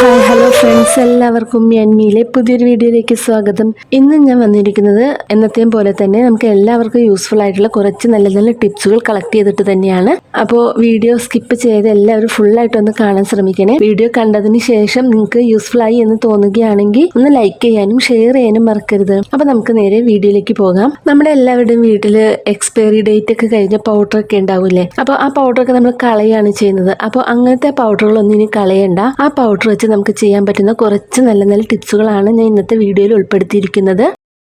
Hi hello friends എല്ലാവർക്കും എൻമിയിലെ പുതിയൊരു വീഡിയോയിലേക്ക് സ്വാഗതം. ഇന്ന് ഞാൻ വന്നിരിക്കുന്നത് എന്നത്തെയും പോലെ തന്നെ നമുക്ക് എല്ലാവർക്കും യൂസ്ഫുൾ ആയിട്ടുള്ള കുറച്ച് നല്ല നല്ല ടിപ്സുകൾ കളക്ട് ചെയ്തിട്ട് തന്നെയാണ്. അപ്പോൾ വീഡിയോ സ്കിപ്പ് ചെയ്ത് എല്ലാവരും ഫുള്ളായിട്ടൊന്ന് കാണാൻ ശ്രമിക്കണേ. വീഡിയോ കണ്ടതിന് ശേഷം നിങ്ങൾക്ക് യൂസ്ഫുൾ ആയി എന്ന് തോന്നുകയാണെങ്കിൽ ഒന്ന് ലൈക്ക് ചെയ്യാനും ഷെയർ ചെയ്യാനും മറക്കരുത്. അപ്പോൾ നമുക്ക് നേരെ വീഡിയോയിലേക്ക് പോകാം. നമ്മുടെ എല്ലാവരുടെയും വീട്ടിൽ എക്സ്പയറി ഡേറ്റ് ഒക്കെ കഴിഞ്ഞ പൗഡർ ഒക്കെ ഉണ്ടാവില്ലേ? അപ്പോൾ ആ പൗഡർ ഒക്കെ നമ്മൾ കളയാണ് ചെയ്യുന്നത്. അപ്പോൾ അങ്ങനത്തെ പൗഡറുകളൊന്നും ഇനി കളയണ്ട. ആ പൗഡർ വെച്ച് നമുക്ക് ചെയ്യാൻ പറ്റുന്ന കുറച്ച് നല്ല നല്ല ടിപ്സുകളാണ് ഞാൻ ഇന്നത്തെ വീഡിയോയിൽ ഉൾപ്പെടുത്തിയിരിക്കുന്നത്.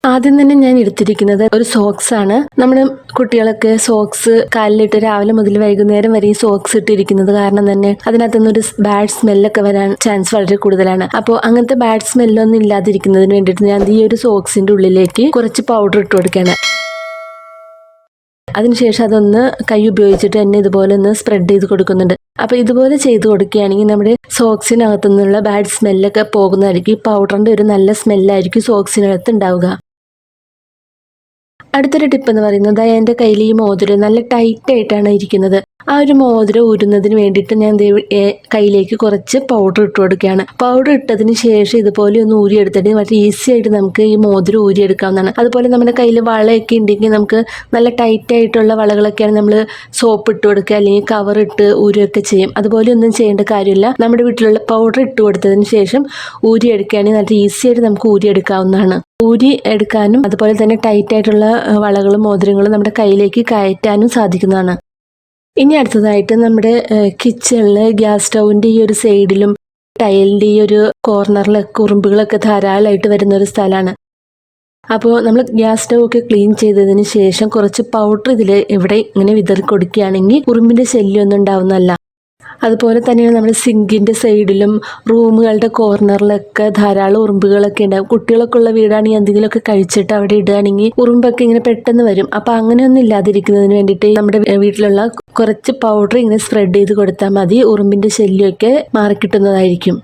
ആദ്യം തന്നെ ഞാൻ എടുത്തിരിക്കുന്നത് ഒരു സോക്സ് ആണ്. നമ്മൾ കുട്ടികളൊക്കെ സോക്സ് കാലിലിട്ട് രാവിലെ മുതൽ വൈകുന്നേരം വരെ ഈ സോക്സ് ഇട്ടിരിക്കുന്നത് കാരണം തന്നെ അതിനകത്തുനിന്ന് ഒരു ബാഡ് സ്മെല്ലൊക്കെ വരാൻ ചാൻസ് വളരെ കൂടുതലാണ്. അപ്പോൾ അങ്ങനത്തെ ബാഡ് സ്മെല്ലൊന്നും ഇല്ലാതിരിക്കുന്നതിന് വേണ്ടിയിട്ട് ഞാൻ ഈ ഒരു സോക്സിന്റെ ഉള്ളിലേക്ക് കുറച്ച് പൗഡർ ഇട്ട് കൊടുക്കുകയാണ്. അതിനുശേഷം അതൊന്ന് കൈ ഉപയോഗിച്ചിട്ട് തന്നെ ഇതുപോലെ ഒന്ന് സ്പ്രെഡ് ചെയ്ത് കൊടുക്കുന്നുണ്ട്. അപ്പോൾ ഇതുപോലെ ചെയ്ത് കൊടുക്കുകയാണെങ്കിൽ നമ്മുടെ സോക്സിനകത്തു നിന്നുള്ള ബാഡ് സ്മെല്ലൊക്കെ പോകുന്നതായിരിക്കും. പൗഡറിന്റെ ഒരു നല്ല സ്മെല്ലായിരിക്കും സോക്സിനകത്ത് ഉണ്ടാവുക. അടുത്തൊരു ടിപ്പ് എന്ന് പറയുന്നത് എന്റെ കയ്യിൽ ഈ മോതിരം നല്ല ടൈറ്റ് ആയിട്ടാണ് ഇരിക്കുന്നത്. ആ ഒരു മോതിരം ഊരുന്നതിന് വേണ്ടിയിട്ട് ഞാൻ കയ്യിലേക്ക് കുറച്ച് പൗഡർ ഇട്ട് കൊടുക്കുകയാണ്. പൗഡർ ഇട്ടതിന് ശേഷം ഇതുപോലെ ഒന്ന് ഊരിയെടുത്തിട്ട് വളരെ ഈസി ആയിട്ട് നമുക്ക് ഈ മോതിരം ഊരിയെടുക്കാവുന്നതാണ്. അതുപോലെ നമ്മുടെ കയ്യിൽ വളയൊക്കെ ഉണ്ടെങ്കിൽ നമുക്ക് നല്ല ടൈറ്റ് ആയിട്ടുള്ള വളകളൊക്കെയാണ് നമ്മൾ സോപ്പ് ഇട്ട് കൊടുക്കുക അല്ലെങ്കിൽ കവർ ഇട്ട് ഊരുകയൊക്കെ ചെയ്യും. അതുപോലെ ഒന്നും ചെയ്യേണ്ട കാര്യമില്ല. നമ്മുടെ വീട്ടിലുള്ള പൗഡർ ഇട്ട് കൊടുത്തതിന് ശേഷം ഊരിയെടുക്കുകയാണെങ്കിൽ നല്ല ഈസി ആയിട്ട് നമുക്ക് ഊരിയെടുക്കാവുന്നതാണ്. ഊരി എടുക്കാനും അതുപോലെ തന്നെ ടൈറ്റ് ആയിട്ടുള്ള വളകളും മോതിരങ്ങളും നമ്മുടെ കയ്യിലേക്ക് കയറ്റാനും സാധിക്കുന്നതാണ്. ഇനി അടുത്തതായിട്ട് നമ്മുടെ കിച്ചണിൽ ഗ്യാസ് സ്റ്റൗവിന്റെ ഈ ഒരു സൈഡിലും ടൈലിന്റെ ഈ ഒരു കോർണറിലൊക്കെ ഉറുമ്പുകളൊക്കെ ധാരാളമായിട്ട് വരുന്ന ഒരു സ്ഥലമാണ് അപ്പോൾ നമ്മൾ ഗ്യാസ് സ്റ്റൗ ഒക്കെ ക്ലീൻ ചെയ്തതിന് ശേഷം കുറച്ച് പൗഡർ ഇതിൽ ഇവിടെ ഇങ്ങനെ വിതറി കൊടുക്കുകയാണെങ്കിൽ ശല്യം ഒന്നും ഉണ്ടാവുന്നതല്ല. അതുപോലെ തന്നെയാണ് നമ്മുടെ സിങ്കിന്റെ സൈഡിലും റൂമുകളുടെ കോർണറിലൊക്കെ ധാരാളം ഉറുമ്പുകളൊക്കെ ഉണ്ടാവും. കുട്ടികളൊക്കെ ഉള്ള വീടാണെങ്കിൽ എന്തെങ്കിലുമൊക്കെ കഴിച്ചിട്ട് അവിടെ ഇടുകയാണെങ്കിൽ ഉറുമ്പൊക്കെ ഇങ്ങനെ പെട്ടെന്ന് വരും. അപ്പോൾ അങ്ങനെയൊന്നും ഇല്ലാതിരിക്കുന്നതിന് വേണ്ടിയിട്ട് നമ്മുടെ വീട്ടിലുള്ള കുറച്ച് പൗഡർ ഇങ്ങനെ സ്പ്രെഡ് ചെയ്ത് കൊടുത്താൽ മതി. ഉറുമ്പിന്റെ ശല്യമൊക്കെ മാറിക്കിട്ടുന്നതായിരിക്കും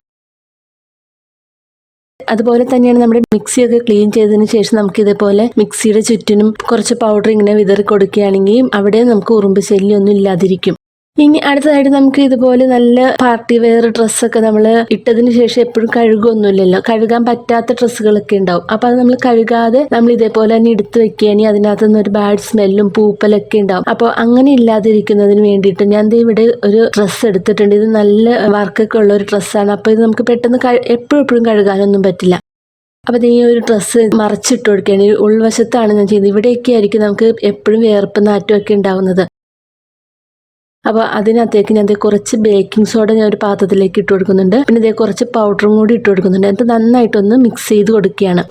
അതുപോലെ തന്നെയാണ് നമ്മുടെ മിക്സിയൊക്കെ ക്ലീൻ ചെയ്തതിന് ശേഷം നമുക്ക് ഇതേപോലെ മിക്സിയുടെ ചുറ്റിനും കുറച്ച് പൗഡർ ഇങ്ങനെ വിതറി കൊടുക്കുകയാണെങ്കിൽ അവിടെ നമുക്ക് ഉറുമ്പ് ശല്യമൊന്നും ഇല്ലാതിരിക്കും. ഇനി അടുത്തതായിട്ട് നമുക്ക് ഇതുപോലെ നല്ല പാർട്ടി വെയർ ഡ്രസ്സൊക്കെ നമ്മൾ ഇട്ടതിന് ശേഷം എപ്പോഴും കഴുകൊന്നുമില്ലല്ലോ. കഴുകാൻ പറ്റാത്ത ഡ്രസ്സുകളൊക്കെ ഉണ്ടാവും. അപ്പൊ അത് നമ്മൾ കഴുകാതെ നമ്മൾ ഇതേപോലെ തന്നെ എടുത്ത് വെക്കുകയാണെങ്കിൽ അതിനകത്ത് നിന്ന് ഒരു ബാഡ് സ്മെല്ലും പൂപ്പലൊക്കെ ഉണ്ടാവും. അപ്പോൾ അങ്ങനെ ഇല്ലാതിരിക്കുന്നതിന് വേണ്ടിയിട്ട് ഞാൻ ഇവിടെ ഒരു ഡ്രസ്സ് എടുത്തിട്ടുണ്ട്. ഇത് നല്ല വർക്കൊക്കെ ഉള്ള ഒരു ഡ്രസ്സാണ് അപ്പോൾ ഇത് നമുക്ക് പെട്ടെന്ന് എപ്പോഴും എപ്പോഴും കഴുകാനൊന്നും പറ്റില്ല. അപ്പോൾ ഈ ഒരു ഡ്രസ്സ് മറച്ചിട്ട് കൊടുക്കുകയാണ്. ഉൾവശത്താണ് ഞാൻ ചെയ്യുന്നത്. ഇവിടെയൊക്കെ ആയിരിക്കും നമുക്ക് എപ്പോഴും വേർപ്പ് നാറ്റമൊക്കെ ഉണ്ടാവുന്നത്. അപ്പോൾ അതിനകത്തേക്ക് ഞാൻ കുറച്ച് ബേക്കിംഗ് സോഡ ഞാൻ ഒരു പാത്രത്തിലേക്ക് ഇട്ട് കൊടുക്കുന്നുണ്ട്. പിന്നെ ഇതേ കുറച്ച് പൗഡറും കൂടി ഇട്ട് കൊടുക്കുന്നുണ്ട്. എന്നിട്ട് നന്നായിട്ടൊന്ന് മിക്സ് ചെയ്ത് കൊടുക്കുകയാണ്.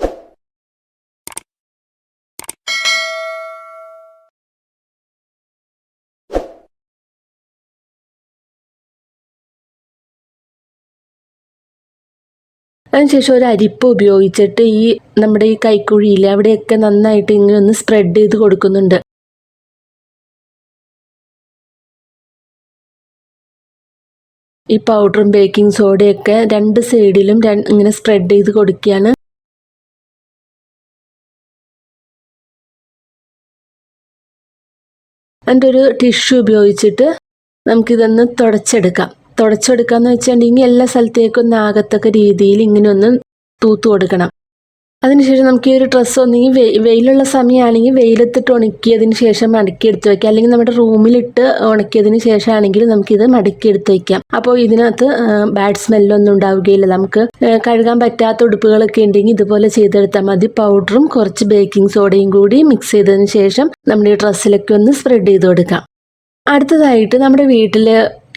അതിനുശേഷം ഒരു അരിപ്പ ഉപയോഗിച്ചിട്ട് ഈ നമ്മുടെ ഈ കൈക്കുഴിയിൽ അവിടെയൊക്കെ നന്നായിട്ട് ഇങ്ങനെ ഒന്ന് സ്പ്രെഡ് ചെയ്ത് കൊടുക്കുന്നുണ്ട്. ഈ പൗഡറും ബേക്കിംഗ് സോഡയൊക്കെ രണ്ട് സൈഡിലും ഇങ്ങനെ സ്പ്രെഡ് ചെയ്ത് കൊടുക്കുകയാണ്. എന്റെ ഒരു ടിഷ്യൂ ഉപയോഗിച്ചിട്ട് നമുക്കിതൊന്ന് തുടച്ചെടുക്കാം. തുടച്ചെടുക്കാന്ന് വെച്ചിട്ടുണ്ടെങ്കിൽ എല്ലാ സ്ഥലത്തേക്കും ഒന്ന് ആകത്തക്ക രീതിയിൽ ഇങ്ങനെ ഒന്ന് തൂത്ത് കൊടുക്കണം. അതിനുശേഷം നമുക്ക് ഈ ഒരു ഡ്രസ്സ് ഒന്നെങ്കിൽ വെയിലുള്ള സമയമാണെങ്കിൽ വെയിലത്തിട്ട് ഉണക്കിയതിന് ശേഷം മടക്കി എടുത്ത് വയ്ക്കാം അല്ലെങ്കിൽ നമ്മുടെ റൂമിലിട്ട് ഉണക്കിയതിന് ശേഷമാണെങ്കിൽ നമുക്കിത് മടക്കി എടുത്ത് വയ്ക്കാം അപ്പോൾ ഇതിനകത്ത് ബാഡ് സ്മെല്ലൊന്നും ഉണ്ടാവുകയില്ല. നമുക്ക് കഴുകാൻ പറ്റാത്ത ഉടുപ്പുകളൊക്കെ ഉണ്ടെങ്കിൽ ഇതുപോലെ ചെയ്തെടുത്താൽ മതി. പൗഡറും കുറച്ച് ബേക്കിംഗ് സോഡയും കൂടി മിക്സ് ചെയ്തതിന് ശേഷം നമ്മുടെ ഈ ഡ്രസ്സിലൊക്കെ ഒന്ന് സ്പ്രെഡ് ചെയ്ത് കൊടുക്കാം. അടുത്തതായിട്ട് നമ്മുടെ വീട്ടിൽ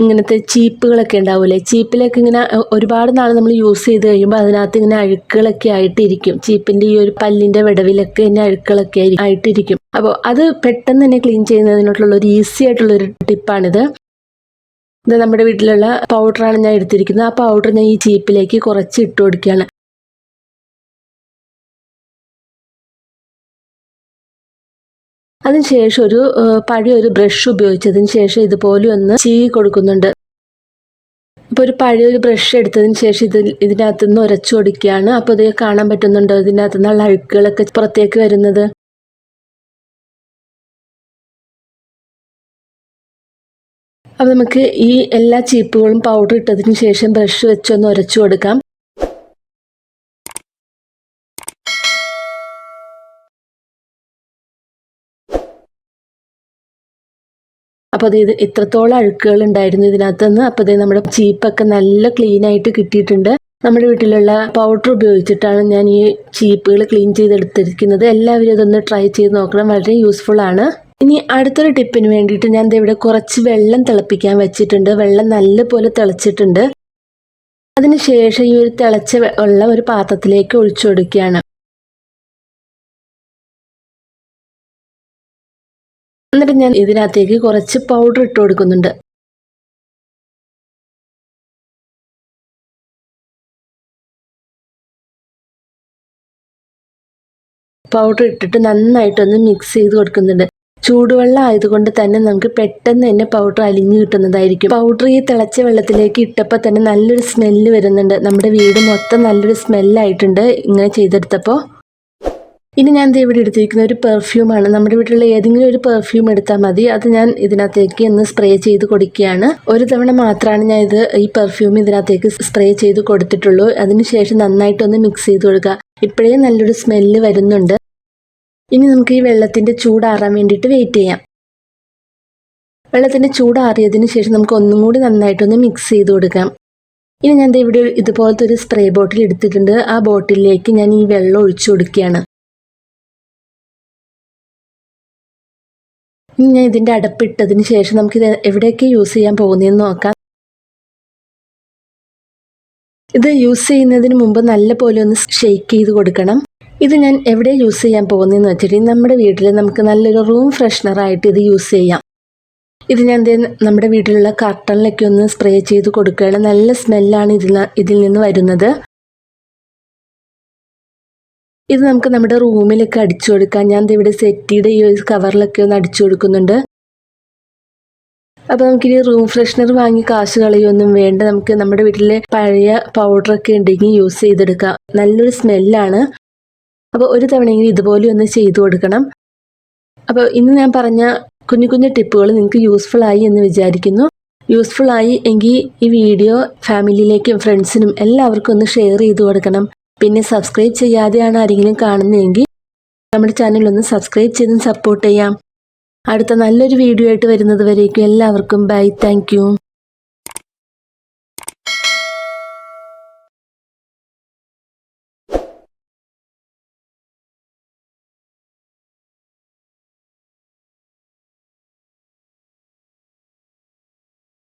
ഇങ്ങനത്തെ ചീപ്പുകളൊക്കെ ഉണ്ടാവില്ലേ ചീപ്പിലൊക്കെ ഇങ്ങനെ ഒരുപാട് നാൾ നമ്മൾ യൂസ് ചെയ്ത് കഴിയുമ്പോൾ അതിനകത്ത് ഇങ്ങനെ അഴുക്കുകളൊക്കെ ആയിട്ടിരിക്കും. ചീപ്പിന്റെ ഈ ഒരു പല്ലിന്റെ വിടവിലൊക്കെ ഇങ്ങനെ അഴുക്കുകളൊക്കെ ആയി- ആയിട്ടിരിക്കും. അപ്പോൾ അത് പെട്ടെന്ന് തന്നെ ക്ലീൻ ചെയ്യുന്നതിനോട്ടുള്ള ഒരു ഈസി ആയിട്ടുള്ള ഒരു ടിപ്പാണിത്. ഇത് നമ്മുടെ വീട്ടിലുള്ള പൗഡറാണ് ഞാൻ എടുത്തിരിക്കുന്നത്. ആ പൗഡർ ഞാൻ ഈ ചീപ്പിലേക്ക് കുറച്ച് ഇട്ട് കൊടുക്കുകയാണ്. അതിനുശേഷം ഒരു പഴയ ഒരു ബ്രഷ് ഉപയോഗിച്ചതിന് ശേഷം ഇതുപോലെ ഒന്ന് ചീകി കൊടുക്കുന്നുണ്ട്. ഇപ്പോൾ ഒരു പഴയ ഒരു ബ്രഷ് എടുത്തതിന് ശേഷം ഇത് ഇതിനകത്ത് നിന്ന് ഉരച്ചു കൊടുക്കുകയാണ്. അപ്പോൾ ഇത് കാണാൻ പറ്റുന്നുണ്ടോ ഇതിനകത്ത് നിന്നുള്ള അഴുക്കുകളൊക്കെ പുറത്തേക്ക് വരുന്നത്? അപ്പോൾ നമുക്ക് ഈ എല്ലാ ചീപ്പുകളും പൗഡർ ഇട്ടതിന് ശേഷം ബ്രഷ് വെച്ചൊന്ന് ഉരച്ചു കൊടുക്കാം. അപ്പോൾ അത് ഇത് ഇത്രത്തോളം അഴുക്കുകൾ ഉണ്ടായിരുന്നു ഇതിനകത്തുനിന്ന്. അപ്പോൾ ഇത് നമ്മുടെ ചീപ്പൊക്കെ നല്ല ക്ലീൻ ആയിട്ട് കിട്ടിയിട്ടുണ്ട്. നമ്മുടെ വീട്ടിലുള്ള പൗഡർ ഉപയോഗിച്ചിട്ടാണ് ഞാൻ ഈ ചീപ്പുകൾ ക്ലീൻ ചെയ്തെടുത്തിരിക്കുന്നത്. എല്ലാവരും ഇതൊന്ന് ട്രൈ ചെയ്ത് നോക്കണം. വളരെ യൂസ്ഫുൾ ആണ്. ഇനി അടുത്തൊരു ടിപ്പിന് വേണ്ടിയിട്ട് ഞാൻ ഇവിടെ കുറച്ച് വെള്ളം തിളപ്പിക്കാൻ വെച്ചിട്ടുണ്ട്. വെള്ളം നല്ലപോലെ തിളച്ചിട്ടുണ്ട്. അതിനുശേഷം ഈ ഒരു തിളച്ച വെള്ളം ഒരു പാത്രത്തിലേക്ക് ഒഴിച്ചു കൊടുക്കുകയാണ്. എന്നിട്ട് ഞാൻ ഇതിനകത്തേക്ക് കുറച്ച് പൗഡർ ഇട്ട് കൊടുക്കുന്നുണ്ട്. പൗഡർ ഇട്ടിട്ട് നന്നായിട്ടൊന്ന് മിക്സ് ചെയ്ത് കൊടുക്കുന്നുണ്ട്. ചൂടുവെള്ളം ആയതുകൊണ്ട് തന്നെ നമുക്ക് പെട്ടെന്ന് തന്നെ പൗഡർ അലിഞ്ഞു കിട്ടുന്നതായിരിക്കും. പൗഡർ ഈ തിളച്ച വെള്ളത്തിലേക്ക് ഇട്ടപ്പോൾ തന്നെ നല്ലൊരു സ്മെല്ല് വരുന്നുണ്ട്. നമ്മുടെ വീട് മൊത്തം നല്ലൊരു സ്മെല്ലായിട്ടുണ്ട് ഇങ്ങനെ ചെയ്തെടുത്തപ്പോൾ ഇനി ഞാൻ ഇവിടെ എടുത്തിരിക്കുന്ന ഒരു പെർഫ്യൂമാണ് നമ്മുടെ വീട്ടിലുള്ള ഏതെങ്കിലും ഒരു പെർഫ്യൂം എടുത്താൽ മതി. അത് ഞാൻ ഇതിനകത്തേക്ക് ഒന്ന് സ്പ്രേ ചെയ്ത് കൊടുക്കുകയാണ്. ഒരു തവണ മാത്രമാണ് ഞാൻ ഇത് ഈ പെർഫ്യൂം ഇതിനകത്തേക്ക് സ്പ്രേ ചെയ്ത് കൊടുത്തിട്ടുള്ളൂ. അതിനുശേഷം നന്നായിട്ടൊന്ന് മിക്സ് ചെയ്ത് കൊടുക്കുക. ഇപ്പോഴേ നല്ലൊരു സ്മെല്ല് വരുന്നുണ്ട്. ഇനി നമുക്ക് ഈ വെള്ളത്തിന്റെ ചൂടാറാൻ വേണ്ടിയിട്ട് വെയിറ്റ് ചെയ്യാം. വെള്ളത്തിന്റെ ചൂടാറിയതിന് ശേഷം നമുക്ക് ഒന്നും കൂടി നന്നായിട്ടൊന്ന് മിക്സ് ചെയ്ത് കൊടുക്കാം. ഇനി ഞാൻ ഇവിടെ ഇതുപോലത്തെ ഒരു സ്പ്രേ ബോട്ടിൽ എടുത്തിട്ടുണ്ട്. ആ ബോട്ടിലേക്ക് ഞാൻ ഈ വെള്ളം ഒഴിച്ചു കൊടുക്കുകയാണ്. ഇനി ഞാൻ ഇതിന്റെ അടപ്പിട്ടതിന് ശേഷം നമുക്കിത് എവിടെയൊക്കെ യൂസ് ചെയ്യാൻ പോകുന്നതെന്ന് നോക്കാം. ഇത് യൂസ് ചെയ്യുന്നതിന് മുമ്പ് നല്ല പോലെ ഒന്ന് ഷെയ്ക്ക് ചെയ്ത് കൊടുക്കണം. ഇത് ഞാൻ എവിടെ യൂസ് ചെയ്യാൻ പോകുന്നതെന്ന് വെച്ചിട്ടുണ്ടെങ്കിൽ നമ്മുടെ വീട്ടിൽ നമുക്ക് നല്ലൊരു റൂം ഫ്രഷ്നറായിട്ട് ഇത് യൂസ് ചെയ്യാം. ഇത് ഞാൻ നമ്മുടെ വീട്ടിലുള്ള കർട്ടണിലൊക്കെ ഒന്ന് സ്പ്രേ ചെയ്ത് കൊടുക്കുകയാണ്. നല്ല സ്മെല്ലാണ് ഇതിൽ ഇതിൽ നിന്ന് വരുന്നത്. ഇത് നമുക്ക് നമ്മുടെ റൂമിലൊക്കെ അടിച്ചു കൊടുക്കാം. ഞാൻ ഇവിടെ സെറ്റിയുടെ ഈ ഒരു കവറിലൊക്കെ ഒന്ന് അടിച്ചു കൊടുക്കുന്നുണ്ട്. അപ്പോൾ നമുക്കിനി റൂം ഫ്രഷ്നർ വാങ്ങി കാശ് കളയൊന്നും വേണ്ട. നമുക്ക് നമ്മുടെ വീട്ടിലെ പഴയ പൗഡർ ഒക്കെ ഉണ്ടെങ്കിൽ യൂസ് ചെയ്തെടുക്കാം. നല്ലൊരു സ്മെല്ലാണ്. അപ്പോൾ ഒരു തവണയെങ്കിലും ഇതുപോലെ ഒന്ന് ചെയ്തു കൊടുക്കണം. അപ്പോൾ ഇന്ന് ഞാൻ പറഞ്ഞ കുഞ്ഞു കുഞ്ഞു ടിപ്പുകൾ നിങ്ങൾക്ക് യൂസ്ഫുൾ ആയി എന്ന് വിചാരിക്കുന്നു. യൂസ്ഫുൾ ആയി എങ്കിൽ ഈ വീഡിയോ ഫാമിലിയിലേക്കും ഫ്രണ്ട്സിനും എല്ലാവർക്കും ഒന്ന് ഷെയർ ചെയ്തു കൊടുക്കണം. പിന്നെ സബ്സ്ക്രൈബ് ചെയ്യാതെയാണ് ആരെങ്കിലും കാണുന്നതെങ്കിൽ നമ്മുടെ ചാനൽ ഒന്ന് സബ്സ്ക്രൈബ് ചെയ്തും സപ്പോർട്ട് ചെയ്യാം. അടുത്ത നല്ലൊരു വീഡിയോ ആയിട്ട് വരുന്നത് വരേക്കും. എല്ലാവർക്കും ബൈ താങ്ക്